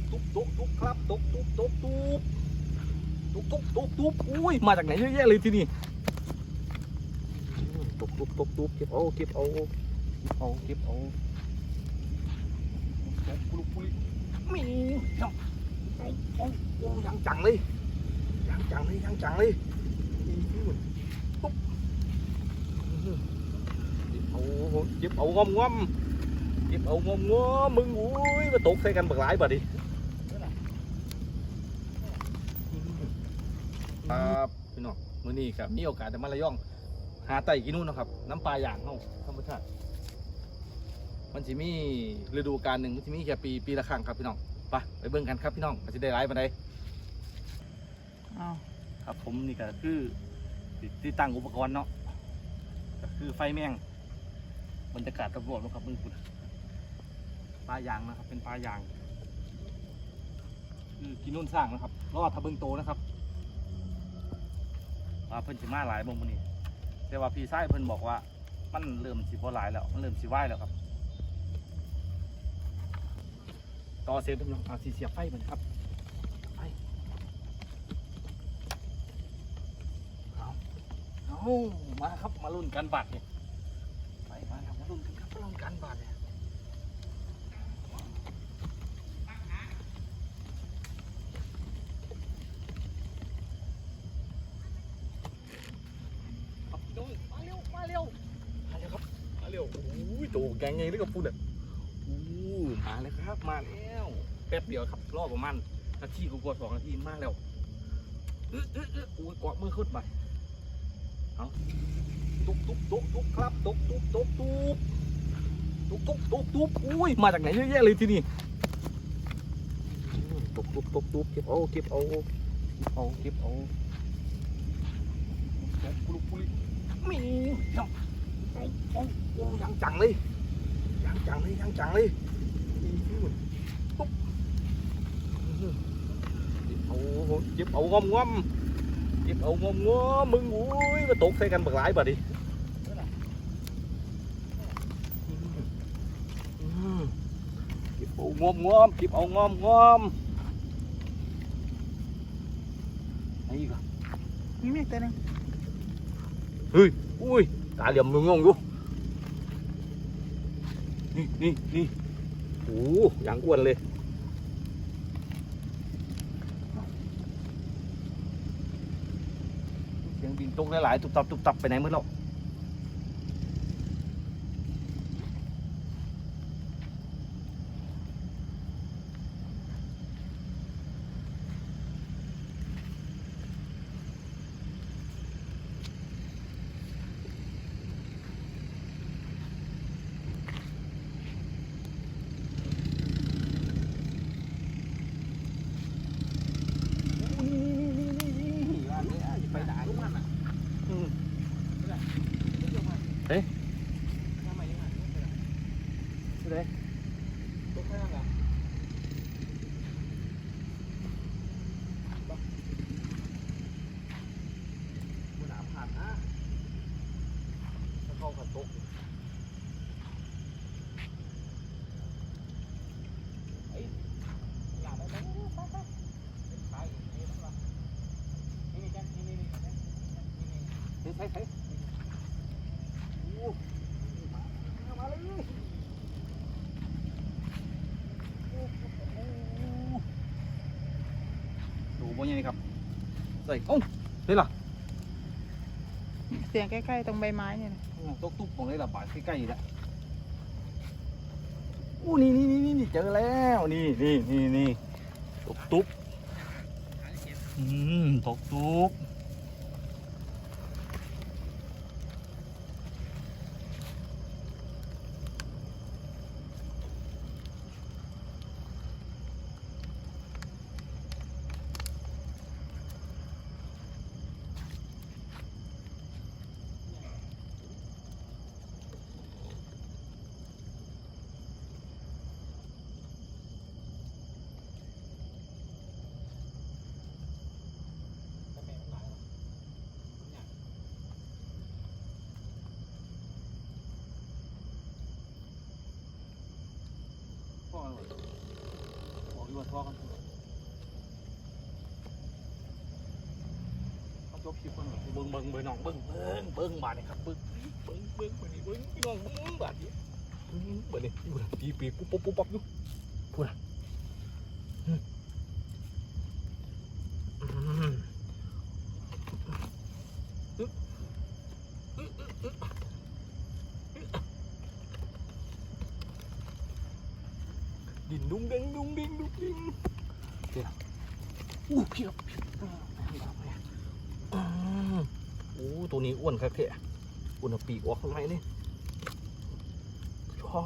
กตุ๊บตุ๊บตุ๊บครับตุ๊บตุ๊บตุ๊บตุ๊บตุ๊บตุ๊บตุ๊บตุ๊บอุ้ยมาจากไหนเยอะแยะเลยที่นี่ตุ๊บตุ๊บตุ๊บตุ๊บเก็บเอาเก็บเอาเก็บเอาเก็บเอาตุ๊บกุลุกกุลิมียังเอาเอาเอายังจังเลยยังจังเลยยังจังเลยตุ๊บเก็บเอาเก็บเอางอมงอมเก็บเอางอมงอมมึงอุ้ยมาตกใส่กันบักหลายบ่ดิ ครับพี่น้องมื้อนี้ครับมีโอกาสได้มาระยอง หาไต่กินนู่นนาะครับ น้ำปลาอย่างเฮาธรรมชาติมันสิมีฤดูกาลหนึ่งมันสิมีแค่ปีปีละครั้งครับพี่น้องไปไปเบิ่งกันครับพี่น้องมันสิได้หลายปานใดอ้าวครับผมนี่ก็คือที่ตั้งอุปกรณ์เนาะก็คือไฟแมงบรรยากาศรอบๆนะครับเบิ่งคุณปลายางนะครับเป็นปลายาง คือกินนุ่นสร้างนะครับรอดทะเบิงโตนะครับ ว่าเพิ่นสิมาหลายบ่มื้อนี้แต่ว่าพี่ชายเพิ่นบอกว่า มันเริ่มสิบ่หลายแล้ว มันเริ่มสิไหวแล้วครับต่อเสียงพี่น้องเอาสิเสียบไฟมันครับไฟเอาเอามาครับมาลุ้นกันบัตรเนี่ยไปมาครับมาลุ้นกันครับมาลุ้นกันบัตรเนี่ย ครับพี่น้องมาเร็ว มาเร็ว มาเร็วครับ มาเร็ว โอ้ยโตแกงไงนี่กับพูดอะโอ้มาแล้วครับมาแล้วแป๊บเดียวครับรอบประมาณนาทีกว่าๆสองนาทีมากแล้วเออเออเออโอ้ยเกาะมือขึ้นไปเอาตุ๊บตุ๊บตุ๊บตุ๊บครับตุ๊บตุ๊บตุ๊บตุ๊บตุ๊บตุ๊บตุ๊บตุ๊บอุ้ยมาจากไหนเยอะแยะเลยที่นี่ตุ๊บตุ๊บตุ๊บตุ๊บเก็บเอาเก็บเอาเก็บเอาเก็บเอากุลุกกุลิมีจับ Chẳng chẳng đi. Chẳng chẳng đi, chẳng chẳng đi. Chịp ụ ngon ngâm Chịp ụ ngon ngó mưng ui Nó tuột xe canh bật lại bà đi. Chịp ụ ngon ngon, chịp ụ ngon ngon Thấy gì cơ Miếng này tên này. Ui, ui. ตาเหลี่ยมมึงงงอยู่นี่นี่นี่โอ้อย่างอ้วนเลยเสียงบินตกหลายๆตุบตับตุบตับไปไหนหมดแล้ว ใช้มาเลยดูบ่ยังไงครับ ใส่โอ้นี่ล่ะเสียงใกล้ๆตรงใบไม้เนี่ยนะตกตุ๊บตรงนี้ละบาดใกล้ๆแล้วอู้นี่นี่นี่นี่เจอแล้วนี่นี่นี่นี่ตกตุ๊บอืมตกตุ๊บ พ่อมันบอกบอกอยู่ตัวทอกันเขาจบคลิปก่อนเบิ้งเบิ้งเบิ้งน้องเบิ้งเบิ้งเบิ้งบาดนี่ครับเบิ้งเบิ้งเบิ้งเบิ่งเบิ้งพี่น้องเบิ้งบาดนี่เบิ้งเบิ่งนี่อยู่นะตีปีปุ๊บปุ๊บปุ๊บปุ๊บอยู่พูดนะอืมอืมอึ๊บอึ๊บอึ๊บอึ๊บดินดุ้งเด้งดุ้งดิ้งดุ้งดิ้งเดี๋ยวนะ อู้พี่ครับพี่ครับอืมโอ้ตัวนี้อ้วนครับเท่อ้วนเอาปีกออกข้างในนี่ชอ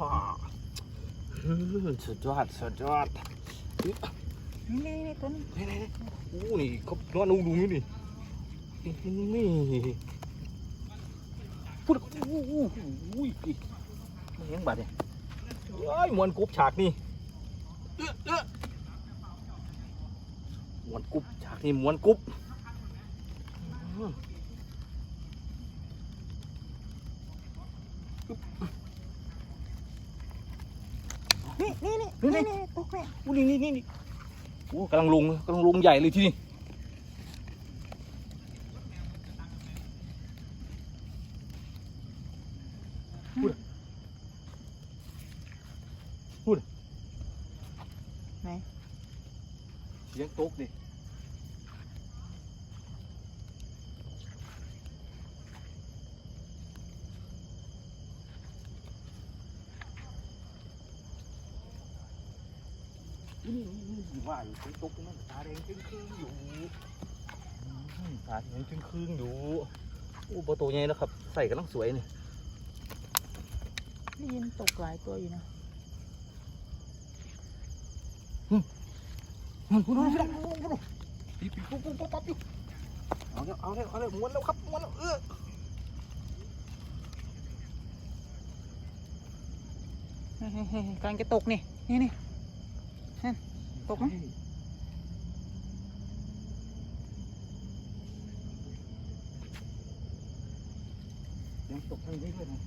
อืมสุดยอดสุดยอดนี่นี่นี่ตัวนี้นี่นี่นี่โอ้นี่เขานอนดูดูนี่นี่นี่พูดโอ้โหอุ้ยไม่เห็นบาดเนี่ยเอ้ยมวนกรุ๊บฉากนี่เอื้อเอื้อม วนกรุ๊บฉากนี่มวนกรุ๊บอืมนี่นี่นี่นี่นี่นี่นี่ตกเนี่ยอู้นี่นี่นี่นี่โอ้กำลังลงกำลังลงใหญ่เลยที่นี่พูดพูดไหนเสียงโต๊กดินี่ นี่นี่ว่าอยู่เสียงโต๊กนั่นตาแดงจึงครึ่งอยู่อืมตาแดงจึงครึ่งอยู่โอ้ประตูใหญ่นะครับ ใส่กำลังสวยนี่ได้ยินตกหลายตัวอยู่นะมันพูดไม่ได้พูดพูดปีปีปุ๊บปุ๊บปุ๊บปั๊บอยู่เอาแล้วเอาแล้วเอาแล้วม้วนแล้วครับม้วนแล้วเออเฮ้ยเฮ้ยเฮ้ยกำลังจะตกนี่นี่นี่นั่น ตกไหมยังตกทางนี้ด้วยนะ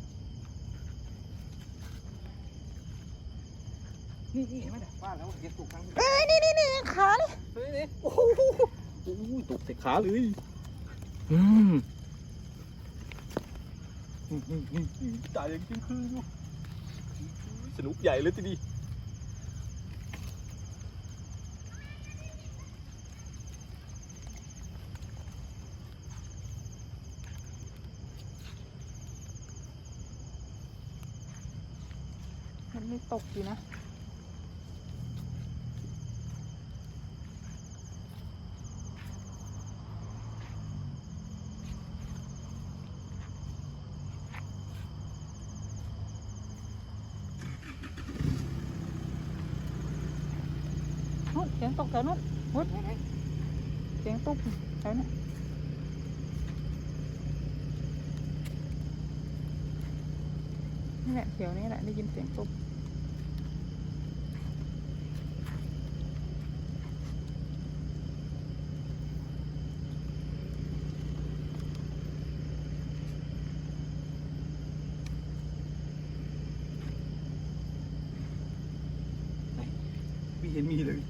นี่นี่เห็นไหมเนี่ยว่าแล้วยังตกทางนี้เอ้ยนี่นี่นี่ขานี่เฮ้ยนี่โอ้โหโอ้ยตกใส่ขาเลยอืมอืมอืมอืมอืมตายยังจึงคืนอยู่สนุกใหญ่เลยทีนี้มันไม่ตกอยู่นะนู่นเสียง ตกแถวนู้นวุดเสียงตกแถวนั้นนี่แหละแถวนี้แหละได้ยินเสียงตกไเห็นมีเลย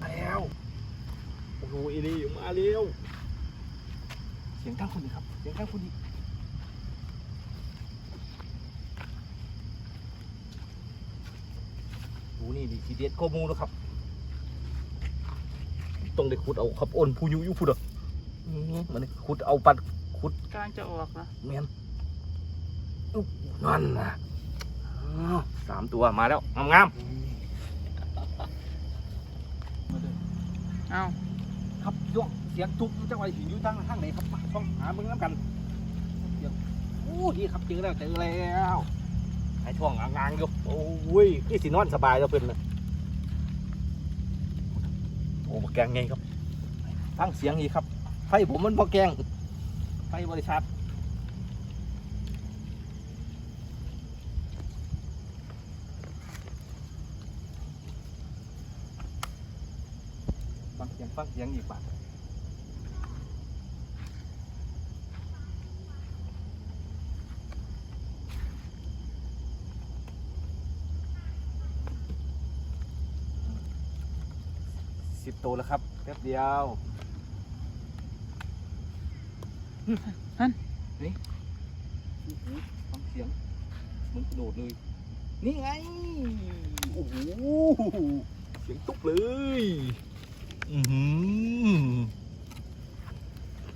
มาแล้ว โอ้โหอีนี่มา เร็ว เสียงทางคนนี้ครับ เสียงทางคนนี้โอ้นี่ดีทีเด็ดข้อมูลแล้วครับ ต้องได้ขุดเอาขับอ้นผู้ยุยุพูดอะอืมมันนี่ขุดเอาปัดขุดกำลังจะออกแล้วเมียนอุ๊บนั่นนะอ้าวสามตัวมาแล้ว งามเอาๆ ครับย่องเสียงทุบจังหวะหินอยู่ทางข้างไหนครับมาต้องหาเมืองน้ำกันเดี๋ยวโอ้ดีครับเจอแล้วเจอแล้วไอ้ช่วงงางอยู่โอ้ยนี่สินอนสบายแล้วเพิ่นนะโอ้แกงไงครับฟังเสียงอีกครับไฟผมมันพอแกงไฟบริษัท ฟังเสียงฟังเสียงอีกบ้างสิบตัวแล้วครับแป๊บเดียวนั่นนี่ฟังเสียงเหมันกระโดดเลย นี่ไง โอ้โห เสียงตุ๊บเลย อือหือ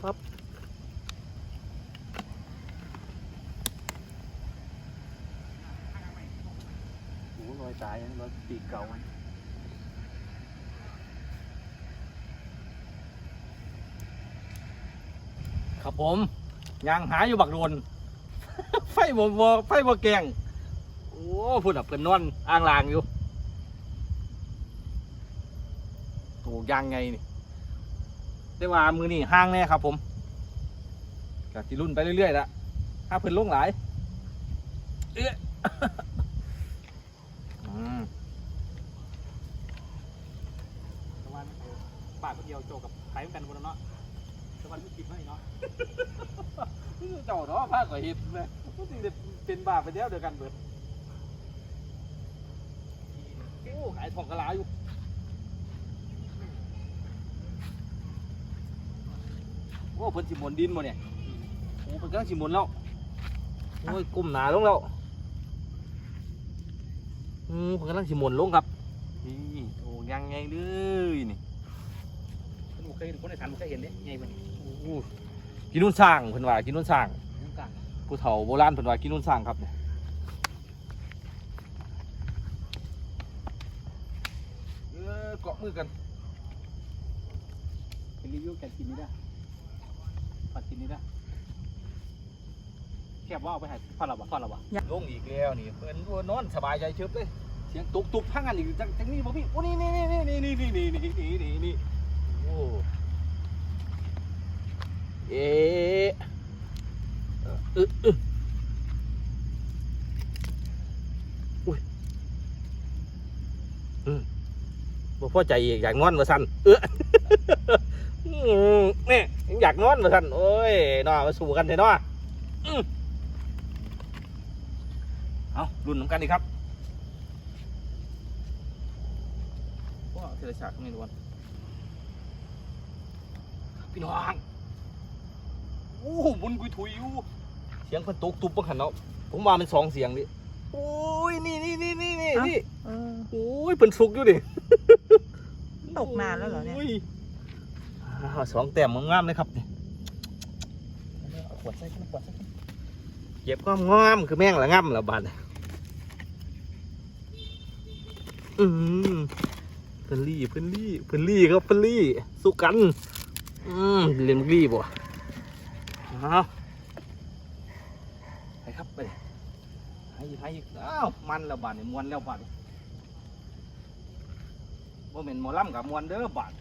ปั๊บโอ้โหรอยตายอะรอยปีกเก่าอะครับผมยังหาอยู่บักโดนไฟบ่ไฟบ่แกงโอ้พุ่นอะเพิ่นนอนอ่างลางอยู่ ถูกยังไงนี่ได้ว่ามือนี่ห้างแน่ครับ ผมกสิรุ่นไปเรื่อยๆละถ้าเพิ่นลงหลายเอ๊ะอืมตะวันปากคนเดียวโจกับไผ่กันคนละเนาะตะวันไม่คิดไม่เนาะเจ้าเนาะพาก่อเห็ดเลยก็สิได้เป็นบาปไปแล้วเดียวกันเบิดโอ้ขายทองกะลาอยู่ โอ้เพิ่นสิหมนดินบ่เนี่ยโอ้เพิ่นกำลังสิหมนแล้วโอ้ยก้มหนาลงแล้วอืมเพิ่นกำลังสิหมนลงครับนี่โอ้ยังไงเลยนี่ผมเคยเห็นคนในทันผมเคยเห็นเนี่ยไงมันโอ้กินนุ่นสร้างเพิ่นว่ากินนุ่นสร้างกลางผู้เฒ่าโบราณเพิ่นว่ากินนุ่นสร้างครับเนี่ยเออเกาะมือกันเป็นรีวิวแกกินนี่ได้ปัด กินนี่ได้แคบว่าเอาไปหาทอดเราบ่ทอดเราบ่ลงอีกแล้วนี่เพิ่นว่านอนสบายใจเชิบเลยเสียงตุบตุบพังกันอีกจังจังนี่บ่พี่โอ้นี่นี่นี่นี่นี่นี่นี่นี่นี่นี่นี่โอ้เอ๊ะเออเออเอออุ้ยอืมบ่พอใจอีกอยากนอนมาสั่นเอออืมนี่ อยากนอนมาสั่นโอ้ยน่ามาสู้กันเถอะเนาะอืมเอารุ่นน้ำกันดีครับว้าวเทเลฉากไม่รู้วันพี่น้องโอ้โหบุญกุยถุยอยู่เสียงคนตกตุบบังหันเนาะผมว่ามันสองเสียงดิโอ้ยนี่นี่นี่นี่นี่นี่เออโอ้ยเป็นสุกอยู่ดิตกนานแล้วเหรอเนี่ยโอ้าว สองแต้มงามๆเลยครับนี่เอาขวดใส่ขวดใส่เก็บก็งามคือแม่งละงามละบาดเนี่ยอืมเพิ่นลี่เพิ่นลี่เพิ่นลี่ครับเพิ่นลี่สู้กัน อืมเรียนรีบ่เอาไปครับไปให้อีกให้อีกอ้าวมันแล้วบาดเนี่ยมวนแล้วบาดเนี่ยบ่แม่นหมอลำกับมวนเด้อบาด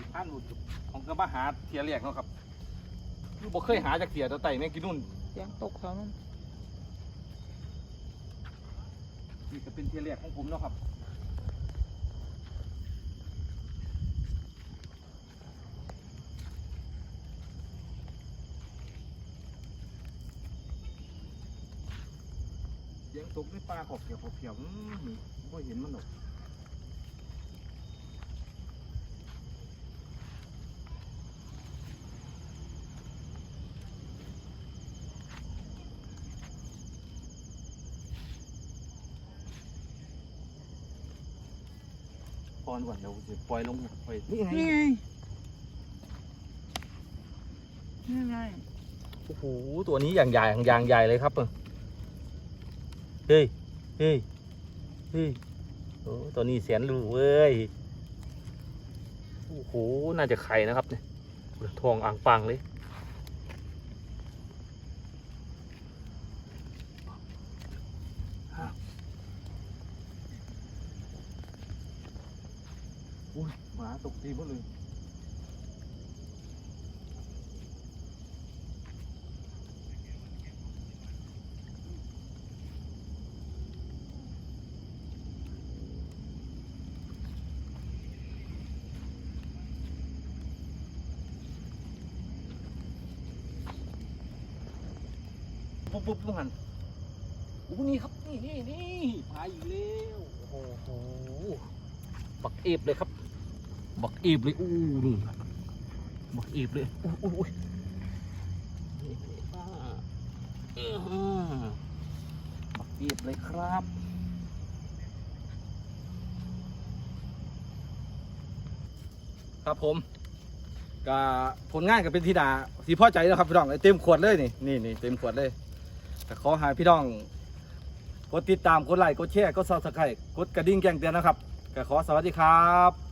มีท่านบุตรของก็มาหาเทียเรียกเนาะครับคือบ่เคยหาจากเทียตัวไต่แม่งกินนู่นเสียงตกแถวนั้นนี่ก็เป็นเทียเรียกของผมเนาะครับเสียงตกในป่าขอบเขียวขอบเขียวอื้อหือบ่เห็นมันหรอก อนก่อนเดี๋ยวจะปล่อยลงปล่อยนี่ไงนี่ไงนี่ไงโอ้โหตัวนี้อย่างใหญ่อย่างอย่างใหญ่เลยครับเฮ้ยเฮ้ยเฮ้ยโอ้ตัวนี้แสนรูเว้ยโอ้โหน่าจะไข่นะครับเนี่ยทองอ่างปังเลย โอ้ อุ้ยหมา ตกตีหมดเลยปุ๊บปุ๊บปุ๊บหันโอ้นี่ครับ นี่นี่นี่พายอีกแล้ว โอ้โหบักเอฟเลยครับ บักเอฟเลยอู้นี่บักเอฟเลยอู้อู้อู้นี่ป้าอื้อหือบักเอฟเลยครับครับผมก็ผลงานก็เป็นที่ดาสีพอใจแล้วครับพี่น้องเต็มขวดเลยนี่นี่นี่เต็มขวดเลยแต่ขอให้พี่น้องกดติดตามกดไลค์กดแชร์กดซับสไครต์กดกระดิ่งแจ้งเตือนนะครับก็ขอสวัสดีครับ